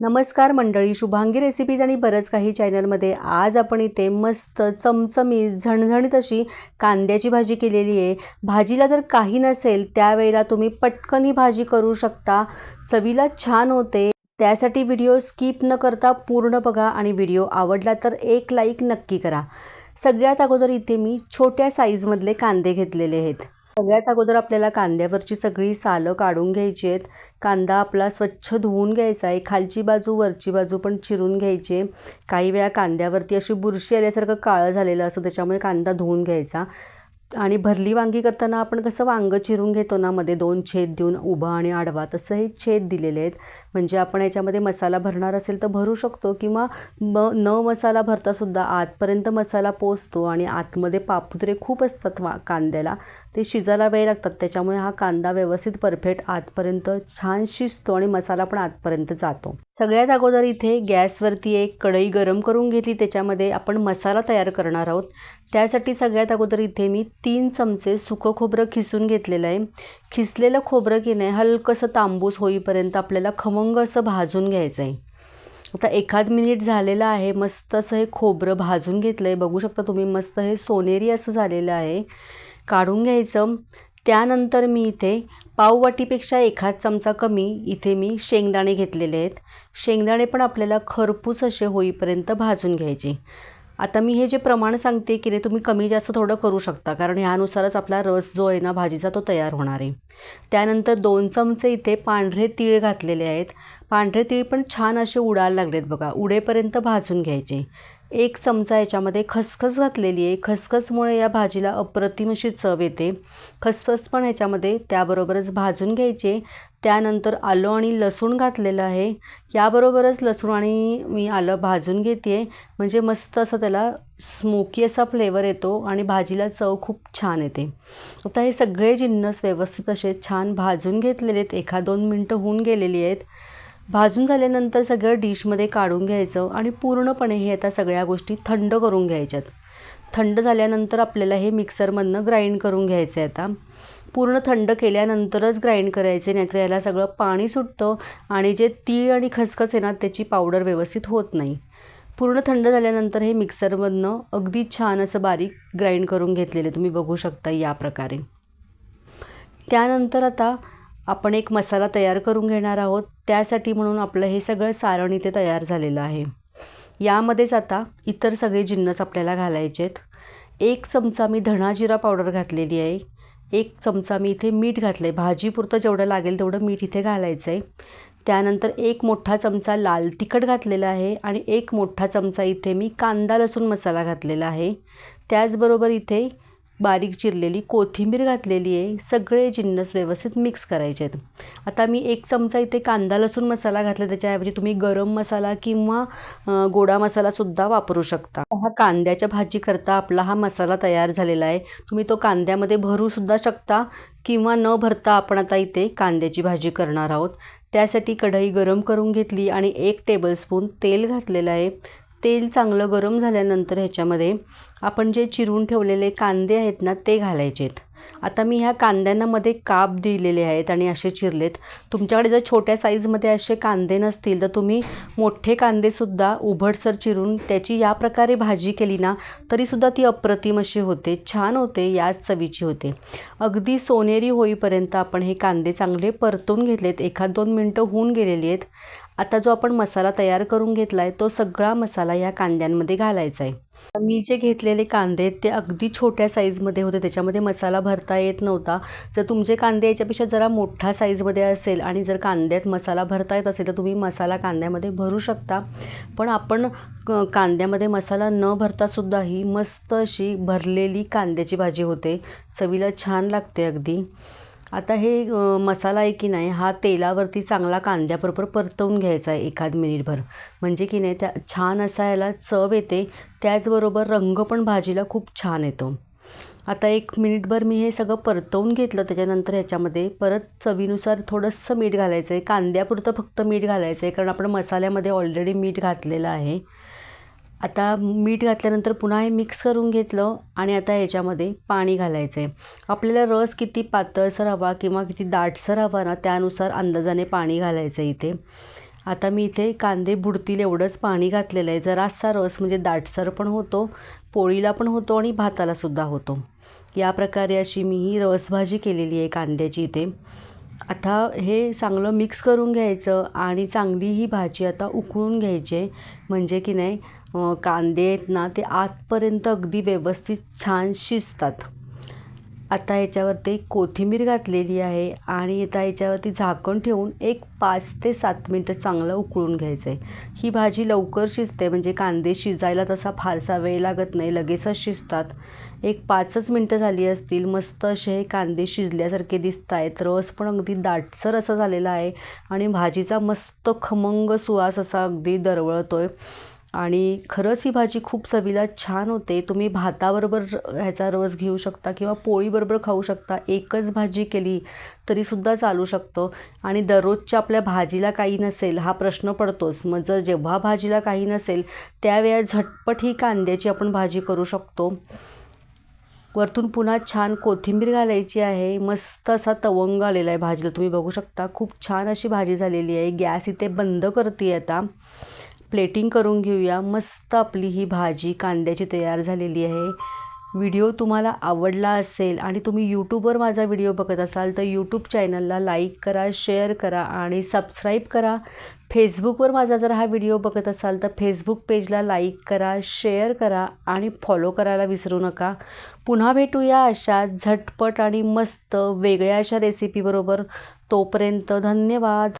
नमस्कार मंडळी शुभांगी रेसिपीज आणि बरंच काही चॅनलमध्ये आज आपण इथे मस्त चमचमीत झणझणीत अशी कांद्याची भाजी केलेली आहे. भाजीला जर काही नसेल त्यावेळेला तुम्ही पटकन ही भाजी करू शकता. चवीला छान होते. त्यासाठी व्हिडिओ स्किप न करता पूर्ण बघा आणि व्हिडिओ आवडला तर एक लाईक नक्की करा. सगळ्यात अगोदर इथे मी छोट्या साईजमधले कांदे घेतलेले आहेत. सगळ्यात अगोदर आपल्याला कांद्यावरची सगळी सालं काढून घ्यायची आहेत. कांदा आपला स्वच्छ धुवून घ्यायचा आहे. खालची बाजू वरची बाजू पण चिरून घ्यायची काही वेळा कांद्यावरती अशी बुरशी आल्यासारखं काळं झालेलं असं त्याच्यामुळे कांदा धुवून घ्यायचा. आणि भरली वांगी करताना आपण कसं वांगं चिरून घेतो ना मध्ये दोन छेद देऊन उभा आणि आडवा तसं हे छेद दिलेले आहेत. म्हणजे आपण याच्यामध्ये मसाला भरणार असेल तर भरू शकतो किंवा म न मसाला भरतासुद्धा आतपर्यंत मसाला पोचतो आणि आतमध्ये पापुद्रे खूप असतात वा कांद्याला. ते शिजायला वेळ लागतात त्याच्यामुळे हा कांदा व्यवस्थित परफेक्ट आतपर्यंत छान शिजतो आणि मसाला पण आतपर्यंत जातो. सगळ्यात अगोदर इथे गॅसवरती एक कढई गरम करून घेतली त्याच्यामध्ये आपण मसाला तयार करणार आहोत. त्यासाठी सगळ्यात अगोदर इथे मी तीन चमचे सुकं खोबरं खिसून घेतलेलं आहे. खिसलेलं खोबरं की नाही हलकंसं तांबूस होईपर्यंत आपल्याला खमंग असं भाजून घ्यायचं आहे. आता एखाद मिनिट झालेलं आहे मस्त असं हे खोबरं भाजून घेतलं आहे बघू शकता तुम्ही मस्त हे सोनेरी असं झालेलं आहे. काढून घ्यायचं. त्यानंतर मी इथे पाववाटीपेक्षा एखाद चमचा कमी इथे मी शेंगदाणे घेतलेले आहेत. शेंगदाणे पण आपल्याला खरपूस असे होईपर्यंत भाजून घ्यायचे. आता मी हे जे प्रमाण सांगते की नाही तुम्ही कमी जास्त थोडं करू शकता कारण ह्यानुसारच आपला रस जो आहे ना भाजीचा तो तयार होणार आहे. त्यानंतर दोन चमचे इथे पांढरे तीळ घातलेले आहेत. पांढरे तीळ पण छान असे उडायला लागलेत बघा. उडेपर्यंत भाजून घ्यायचे. एक चमचा याच्यामध्ये खसखस घातलेली आहे. खसखसमुळे या भाजीला अप्रतिम अशी चव येते. खसखस पण याच्यामध्ये त्याबरोबरच भाजून घ्यायचे. त्यानंतर आलं आणि लसूण घातलेलं आहे. याबरोबरच लसूण आणि मी आलं भाजून घेते म्हणजे मस्त असं त्याला स्मोकी असा फ्लेवर येतो आणि भाजीला चव खूप छान येते. आता हे सगळे जिन्नस व्यवस्थित असे छान भाजून घेतलेले आहेत. एखा दोन मिनटं होऊन गेलेली आहेत. भाजून झाल्यानंतर सगळं डिशमध्ये काढून घ्यायचं आणि पूर्णपणे हे आता सगळ्या गोष्टी थंड करून घ्यायच्यात. थंड झाल्यानंतर आपल्याला हे मिक्सरमधनं ग्राइंड करून घ्यायचं आहे आता. पूर्ण थंड केल्यानंतरच ग्राइंड करायचे नाहीतर याला सगळं पाणी सुटतं आणि जे तीळ आणि खसखस आहे ना त्याची पावडर व्यवस्थित होत नाही. पूर्ण थंड झाल्यानंतर हे मिक्सरमधनं अगदी छान असं बारीक ग्राइंड करून घेतलेले तुम्ही बघू शकता या प्रकारे. त्यानंतर आता आपण एक मसाला तयार करून घेणार आहोत. त्यासाठी म्हणून आपलं हे सगळं सारण इथे तयार झालेलं आहे. यामध्येच आता इतर सगळे जिन्नस आपल्याला घालायचे आहेत. एक चमचा मी धणा जिरा पावडर घातलेली आहे. एक चमचा मी इथे मीठ घातलं आहे भाजीपुरतं जेवढं लागेल तेवढं मीठ इथे घालायचं आहे त्यानंतर एक मोठा चमचा लाल तिखट घातलेला आहे आणि एक मोठा चमचा इथे मी कांदा लसूण मसाला घातलेला आहे. त्याचबरोबर इथे बारीक चिरलेली कोथिंबीर घातलेली आहे. सगळे जिन्नस व्यवस्थित मिक्स करायचे आहेत. आता मी एक चमचा इथे कांदा लसूण मसाला घातला. त्याच्याऐवजी तुम्ही गरम मसाला किंवा गोडा मसालासुद्धा वापरू शकता. हा कांद्याच्या भाजी करता आपला हा मसाला तयार झालेला आहे. तुम्ही तो कांद्यामध्ये भरूसुद्धा शकता किंवा न भरता आपण आता इथे कांद्याची भाजी करणार आहोत. त्यासाठी कढई गरम करून घेतली आणि एक टेबलस्पून तेल घातलेलं आहे. तेल चांगलं गरम झाल्यानंतर ह्याच्यामध्ये आपण जे चिरून ठेवलेले कांदे आहेत ना ते घालायचे आहेत आता मी ह्या कांद्यांना मध्ये काप दिलेले आहेत आणि असे चिरलेत. तुमच्याकडे जर छोट्या साईजमध्ये असे कांदे नसतील तर तुम्ही मोठे कांदेसुद्धा उभडसर चिरून त्याची या प्रकारे भाजी केली ना तरीसुद्धा ती अप्रतिम अशी होते छान होते याच चवीची होते. अगदी सोनेरी होईपर्यंत आपण हे कांदे चांगले परतून घेतलेत. एखाद दोन मिनटं होऊन गेलेली आहेत. आता जो आपण मसाला तयार करून घेतला आहे तो सगळा मसाला या कांद्यांमध्ये घालायचा आहे. मी जे घेतलेले कांदे आहेत ते अगदी छोट्या साईजमध्ये होते. त्याच्यामध्ये मसाला भरता येत नव्हता. जर तुमचे कांदे याच्यापेक्षा जरा मोठा साईजमध्ये असेल आणि जर कांद्यात मसाला भरता येत असेल तर तुम्ही मसाला कांद्यामध्ये भरू शकता. पण आपण कांद्यामध्ये मसाला न भरतासुद्धा ही मस्त अशी भरलेली कांद्याची भाजी होते. चवीला छान लागते अगदी. आता हे मसाला आहे की नाही हा तेलावरती चांगला कांद्याबरोबर परतवून घ्यायचा आहे एखाद मिनिटभर. म्हणजे की नाही त्या छान असा याला चव येते त्याचबरोबर रंग पण भाजीला खूप छान येतो. आता एक मिनिटभर मी हे सगळं परतवून घेतलं त्याच्यानंतर ह्याच्यामध्ये परत चवीनुसार थोडंसं मीठ घालायचं आहे कांद्यापुरतं फक्त मीठ घालायचं आहे कारण आपण मसाल्यामध्ये ऑलरेडी मीठ घातलेलं आहे. आता मीठ घातल्यानंतर पुन्हा हे मिक्स करून घेतलं आणि आता ह्याच्यामध्ये पाणी घालायचं आहे आपल्याला रस किती पातळसर हवा किंवा किती दाटसर हवा ना त्यानुसार अंदाजाने पाणी घालायचं आहे इथे. आता मी इथे कांदे बुडतील एवढंच पाणी घातलेलं आहे. जरासा रस म्हणजे दाटसर पण होतो पोळीला पण होतो आणि भातालासुद्धा होतो. या प्रकारे अशी मी ही रसभाजी केलेली आहे कांद्याची इथे. आता हे चांगलं मिक्स करून घ्यायचं आणि चांगली ही भाजी आता उकळून घ्यायची आहे म्हणजे की नाही कांदे आहेत ना ते आतपर्यंत अगदी व्यवस्थित छान शिजतात. आता ह्याच्यावरती कोथिंबीर घातलेली आहे आणि आता याच्यावरती झाकण ठेवून एक पाच ते सात मिनटं चांगलं उकळून घ्यायचं आहे ही भाजी लवकर शिजते म्हणजे कांदे शिजायला तसा फारसा वेळ लागत नाही लगेचच शिजतात. एक पाचच मिनटं झाली असतील मस्त असे हे कांदे शिजल्यासारखे दिसत आहेत रस पण अगदी दाटसर असा झालेला आहे आणि भाजीचा मस्त खमंग सुवास असा अगदी दरवळतो आहे आणि खरंच ही भाजी खूप चवीला छान होते. तुम्ही भाताबरोबर ह्याचा रस घेऊ शकता किंवा पोळीबरोबर खाऊ शकता. एकच भाजी केली तरीसुद्धा चालू शकतो. आणि दररोजच्या आपल्या भाजीला काही नसेल हा प्रश्न पडतोच. मग जर जेव्हा भाजीला काही नसेल त्यावेळेस झटपट ही कांद्याची आपण भाजी करू शकतो. वरतून पुन्हा छान कोथिंबीर घालायची आहे. मस्त असा तवंग आलेला आहे भाजीला. तुम्ही बघू शकता खूप छान अशी भाजी झालेली आहे. गॅस इथे बंद करते आता. प्लेटिंग करून घेऊया. मस्त आपली ही भाजी कांद्याची तयार झालेली आहे. व्हिडिओ तुम्हाला आवडला असेल आणि तुम्ही यूट्यूबवर माझा व्हिडिओ बघत असाल तर यूट्यूब चॅनलला लाईक करा शेअर करा आणि सबस्क्राईब करा. फेसबुकवर माझा जर हा व्हिडिओ बघत असाल तर फेसबुक पेजला लाईक करा शेअर करा आणि फॉलो करायला विसरू नका. पुन्हा भेटूया अशा झटपट आणि मस्त वेगळ्या अशा रेसिपीबरोबर तोपर्यंत धन्यवाद.